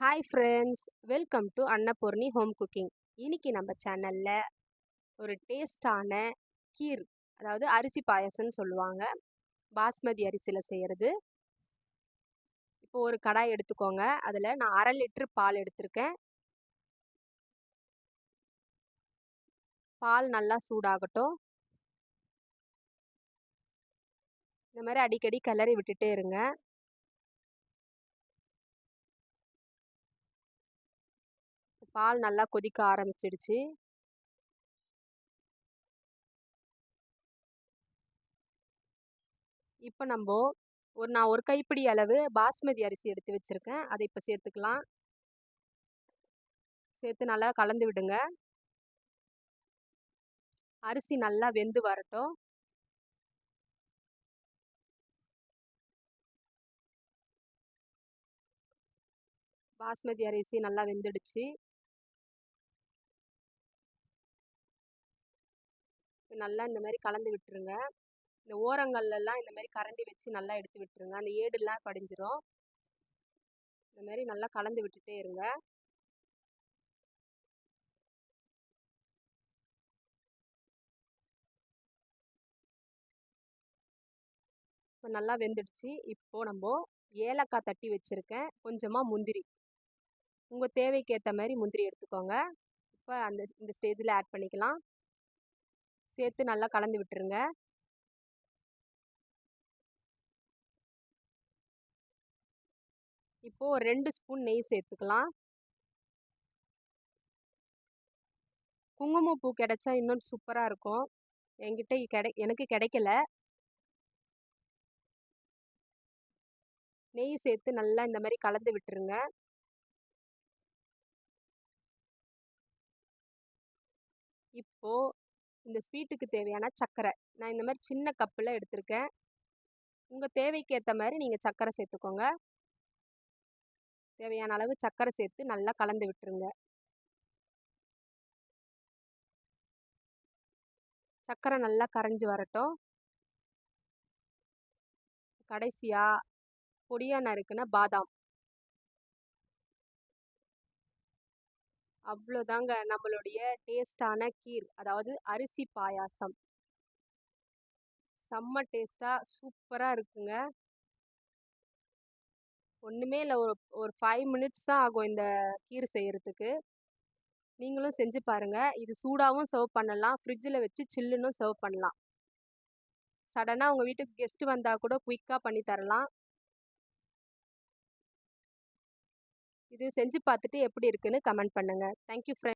Hi friends welcome to Annapoorni home cooking இன்னைக்கு நம்ம சேனலில் ஒரு டேஸ்டான கீர் அதாவது அரிசி பாயசம்னு சொல்லுவாங்க. பாஸ்மதி அரிசியில் செய்கிறது இப்போ ஒரு கடாய் எடுத்துக்கோங்க. அதில் நான் அரை லிட்ரு பால் எடுத்திருக்கேன். பால் நல்லா சூடாகட்டும். இந்த மாதிரி அடிக்கடி கிளறி விட்டுட்டே இருங்க. பால் நல்லா கொதிக்க ஆரம்பிச்சிடுச்சு. இப்போ நம்ம ஒரு நான் ஒரு கைப்பிடி அளவு பாஸ்மதி அரிசி எடுத்து வச்சுருக்கேன். அதை இப்போ சேர்த்துக்கலாம். சேர்த்து நல்லா கலந்து விடுங்க. அரிசி நல்லா வெந்து வரட்டும். பாஸ்மதி அரிசி நல்லா வெந்துடுச்சு. நல்லா இந்த மாதிரி கலந்து விட்டுருங்க. இந்த ஓரங்கள்லாம் இந்த மாதிரி கரண்டி வச்சு நல்லா எடுத்து விட்டுருங்க. அந்த ஏடுலாம் படிஞ்சிரும். இந்த மாதிரி நல்லா கலந்து விட்டுட்டே இருங்க. இப்போ நல்லா வெந்துடுச்சு. இப்போது நம்ம ஏலக்காய் தட்டி வச்சுருக்கேன். கொஞ்சமாக முந்திரி. உங்கள் தேவைக்கு ஏற்ற மாதிரி முந்திரி எடுத்துக்கோங்க. இப்போ அந்த இந்த ஸ்டேஜில் ஆட் பண்ணிக்கலாம். சேர்த்து நல்லா கலந்து விட்டுருங்க. இப்போது ஒரு ரெண்டு ஸ்பூன் நெய் சேர்த்துக்கலாம். குங்குமப்பூ கிடைச்சா இன்னும் சூப்பராக இருக்கும். என்கிட்ட கிடை எனக்கு கிடைக்கல. நெய் சேர்த்து நல்லா இந்த மாதிரி கலந்து விட்டுருங்க. இப்போது இந்த ஸ்வீட்டுக்கு தேவையான சர்க்கரை நான் இந்த மாதிரி சின்ன கப்பில் எடுத்திருக்கேன். உங்கள் தேவைக்கு ஏற்ற மாதிரி நீங்கள் சர்க்கரை சேர்த்துக்கோங்க. தேவையான அளவு சர்க்கரை சேர்த்து நல்லா கலந்து விட்டுருங்க. சர்க்கரை நல்லா கரைஞ்சி வரட்டும். கடைசியாக பொடியாக நறுக்குன பாதாம். அவ்வளோதாங்க நம்மளுடைய டேஸ்டான கீர். அதாவது அரிசி பாயாசம். செம்ம டேஸ்ட்டாக சூப்பராக இருக்குங்க. ஒன்றுமே இல்லை ஒரு ஒரு ஃபைவ் மினிட்ஸ் தான் ஆகும் இந்த கீர் செய்கிறதுக்கு நீங்களும் செஞ்சு பாருங்கள் இது சூடாகவும் சர்வ் பண்ணலாம். ஃப்ரிட்ஜில் வச்சு சில்லுன்னு சர்வ் பண்ணலாம். சடனாக உங்கள் வீட்டுக்கு கெஸ்ட்டு வந்தால் கூட குயிக்காக பண்ணி தரலாம். இது செஞ்சு பார்த்துட்டு எப்படி இருக்குன்னு கமெண்ட் பண்ணுங்கள் தேங்க்யூ ஃப்ரெண்ட்